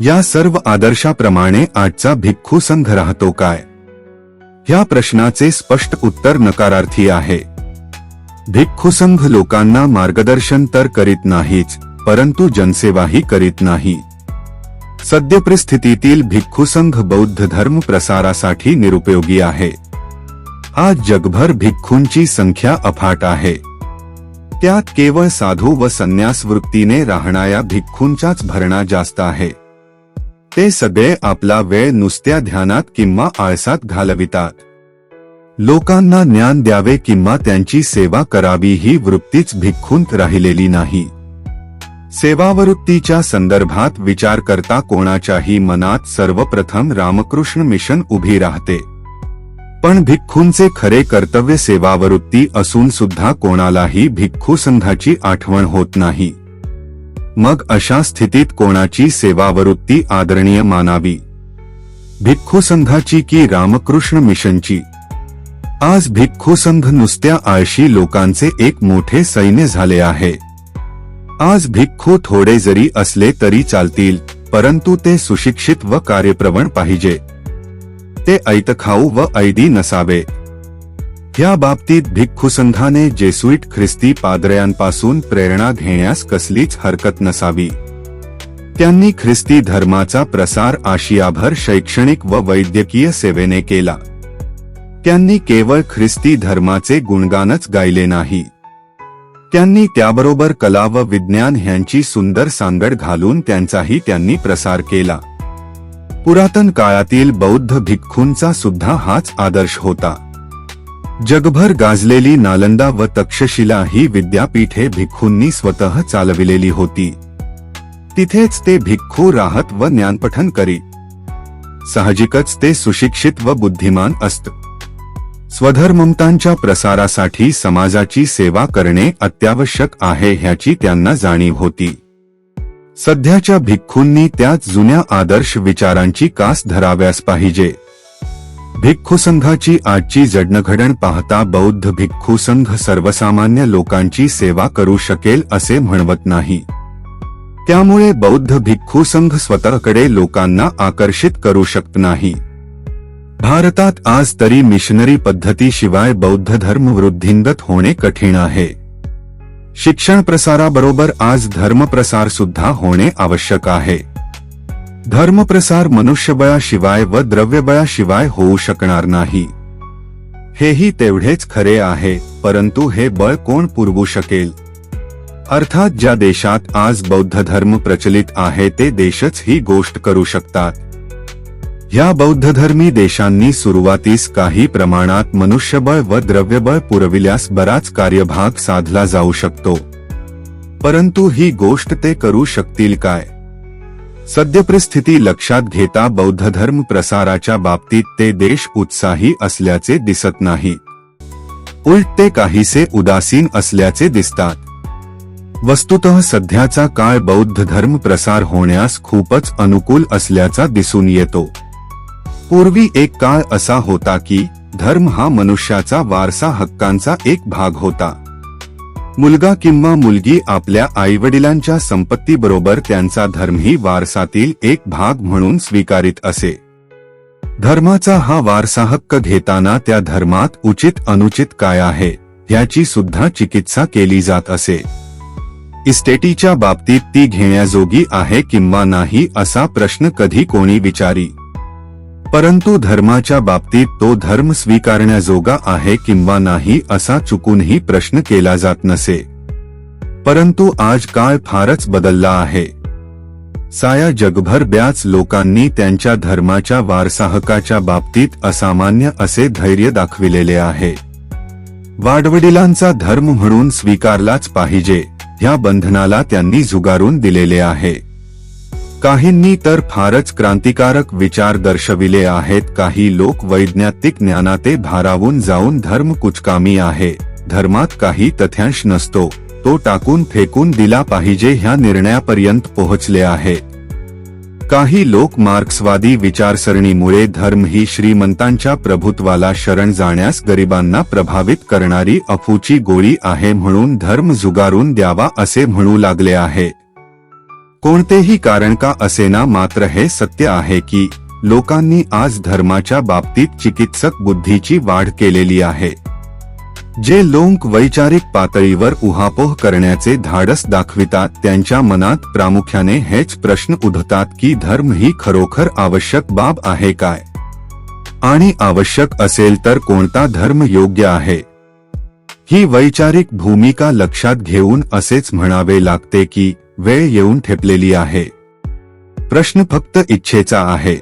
या सर्व आदर्शाप्रमाणे आजचा भिक्खू संघ राहतो काय? ह्या प्रश्नाचे स्पष्ट उत्तर नकारार्थी आहे. भिक्खू संघ लोकांना मार्गदर्शन तर करीत नाहीच परंतु जनसेवाही करीत नाही. सद्य परिस्थितीतील भिक्खू संघ बौद्ध धर्म प्रसारासाठी निरुपयोगी आहे. आज जगभर भिक्खूंची संख्या अफाट आहे. त्यात केवळ साधू व संन्यास वृत्तीने राहणाऱ्या भिक्खूंचाच भरणा जास्त आहे. ते सगळे आपला वेळ नुसत्या ध्यानात किंवा आळसात घालवितात. लोकांना ज्ञान द्यावे किंवा त्यांची सेवा करावी ही वृत्तीच भिक्खूंत राहिलेली नाही. सेवावृत्तीच्या संदर्भात विचार करता कोणाच्याही मनात सर्वप्रथम रामकृष्ण मिशन उभी राहते. पण भिक्खूंचे खरे कर्तव्य सेवावृत्ती असून सुद्धा कोणालाही भिक्खू संघाची आठवण होत नाही. मग अशा स्थितीत कोणाची सेवावृत्ती आदरणीय मानावी? भिक्खू संघाची की रामकृष्ण मिशनची? आज भिक्खू संघ नुसत्या आळशी लोकांचे एक मोठे सैन्य झाले आहे. आज भिक्खू थोडे जरी असले तरी चालतील परंतु ते सुशिक्षित व कार्यप्रवण पाहिजे. ते ऐतखाऊ व ऐदी नसावे. या बाबतीत भिक्खुसंघाने जेसुईट ख्रिस्ती पादऱ्यांपासून प्रेरणा घेण्यास कसलीच हरकत नसावी. त्यांनी ख्रिस्ती धर्माचा प्रसार आशियाभर शैक्षणिक व वैद्यकीय सेवेने केला. त्यांनी केवळ ख्रिस्ती धर्माचे गुणगानच गायले नाही. त्यांनी त्याबरोबर कला व विज्ञान ह्यांची सुंदर सांगड घालून त्यांचाही त्यांनी प्रसार केला. पुरातन काळातील बौद्ध भिक्खूंचा सुद्धा हाच आदर्श होता. जगभर गाजलेली नालंदा व तक्षशिला ही विद्यापीठे भिक्खूंनी स्वतः चालविलेली होती. तिथेच ते भिक्खू राहत व ज्ञानपठन करी. साहजिकच ते सुशिक्षित व बुद्धिमान असत. स्वधर्ममतांच्या प्रसारासाठी समाजाची सेवा करणे अत्यावश्यक आहे ह्याची त्यांना जाणीव होती. सध्याच्या भिक्खूंनी त्याच जुन्या आदर्श विचारांची कास धराव्यास पाहिजे. भिक्खू संघाची आजची जडणघडण पाहता बौद्ध भिक्खू संघ सर्वसामान्य लोकांची सेवा करू शकेल असे म्हणवत नाही. त्यामुळे बौद्ध भिक्खू संघ स्वतःकडे लोकांना आकर्षित करू शकत नाही. भारतात आज तरी मिशनरी पद्धतीशिवाय बौद्ध धर्म वृद्धिंगत होणे कठीण आहे. शिक्षण प्रसाराबरोबर आज धर्मप्रसार सुद्धा होणे आवश्यक आहे. धर्मप्रसार मनुष्यबळाशिवाय व द्रव्यबळाशिवाय होऊ शकणार नाही. हेही तेवढेच खरे आहे परंतु हे बळ कोण पुरवू शकेल? अर्थात ज्या देशात आज बौद्ध धर्म प्रचलित आहे ते देशच ही गोष्ट करू शकतात. ह्या बौद्धधर्मी देशांनी सुरुवातीस काही प्रमाणात मनुष्यबळ व द्रव्यबळ पुरविल्यास बराच कार्यभाग साधला जाऊ शकतो. परंतु ही गोष्ट ते करू शकतील काय? सद्यपरिस्थिती लक्षात घेता बौद्ध धर्म प्रसाराच्या बाबतीत ते देश उत्साही असल्याचे दिसत नाही. उलट ते काहीसे उदासीन असल्याचे दिसतात. वस्तुत सध्याचा काळ बौद्ध धर्म प्रसार होण्यास खूपच अनुकूल असल्याचा दिसून येतो. पूर्वी एक काळ असा होता की धर्म हा मनुष्याचा वारसा हक्कांचा एक भाग होता. मुलगा किंवा मुलगी आपल्या आईवडिलांच्या संपत्तीबरोबर त्यांचा धर्मही वारसातील एक भाग म्हणून स्वीकारित असे. धर्माचा हा वारसा हक्क घेताना त्या धर्मात उचित अनुचित काय आहे ह्याची सुद्धा चिकित्सा केली जात असे. इस्टेटीच्या बाबतीत ती घेण्याजोगी आहे किंवा नाही असा प्रश्न कधी कोणी विचारी. परंतु धर्माच्या बाबतीत तो धर्म स्वीकारण्याजोगा आहे किंवा नाही असा चुकूनही प्रश्न केला जात नसे. परंतु आज काळ फारच बदलला आहे. साया जगभर ब्याच लोकांनी त्यांच्या धर्माच्या वारसाहकाच्या बाबतीत असामान्य असे धैर्य दाखविलेले आहे. वाडवडिलांचा धर्म म्हणून स्वीकारलाच पाहिजे ह्या बंधनाला त्यांनी झुगारून दिलेले आहे. काहींनी तर फारच क्रांतिकारक विचार दर्शविले आहेत. काही लोक वैज्ञानिक ज्ञानाते भारावून जाऊन धर्म कुचकामी आहे. धर्मात काही तथ्यांश नसतो. तो टाकून फेकून दिला पाहिजे ह्या निर्णयापर्यंत पोहोचले आहे. काही लोक मार्क्सवादी विचारसरणीमुळे धर्म ही श्रीमंतांच्या प्रभुत्वाला शरण जाण्यास गरिबांना प्रभावित करणारी अफूची गोळी आहे म्हणून धर्म जुगारून द्यावा असे म्हणू लागले आहे. कोणतेही कारण का असेना मात्र हे सत्य आहे की लोकांनी आज धर्माच्या बाबतीत चिकित्सक बुद्धीची वाढ केलेली आहे. जे लोक वैचारिक पातळीवर उहापोह करण्याचे धाडस दाखवितात त्यांच्या मनात प्रामुख्याने हेच प्रश्न उधतात की धर्म ही खरोखर आवश्यक बाब आहे काय? आणि आवश्यक असेल तर कोणता धर्म योग्य आहे? ही वैचारिक भूमिका लक्षात घेऊन असेच म्हणावे लागते की वेळ येऊन ठेपलेली आहे. प्रश्न फक्त इच्छेचा आहे.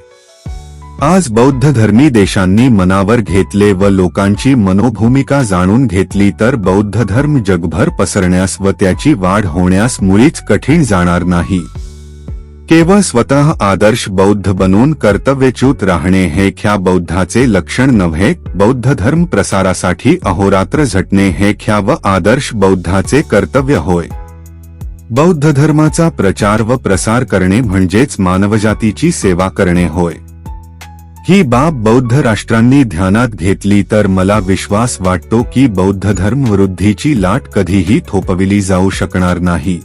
आज बौद्ध धर्मी देशांनी मनावर घेतले व लोकांची मनोभूमिका जाणून घेतली तर बौद्ध धर्म जगभर पसरण्यास व त्याची वाढ होण्यास मुळीच कठीण जाणार नाही. केवळ स्वतः आदर्श बौद्ध बनून कर्तव्यच्युत राहणे हे ख्या बौद्धाचे लक्षण नव्हे बौद्ध धर्म प्रसारासाठी अहोरात्र झटणे हे ख्या व आदर्श बौद्धाचे कर्तव्य होय. बौद्ध धर्माचा प्रचार व प्रसार करणे म्हणजेच मानवजातीची सेवा करणे होय. ही बाब बौद्ध राष्ट्रांनी ध्यानात घेतली तर मला विश्वास वाटतो की बौद्ध धर्म वृद्धीची लाट कधीही थोपविली जाऊ शकणार नाही.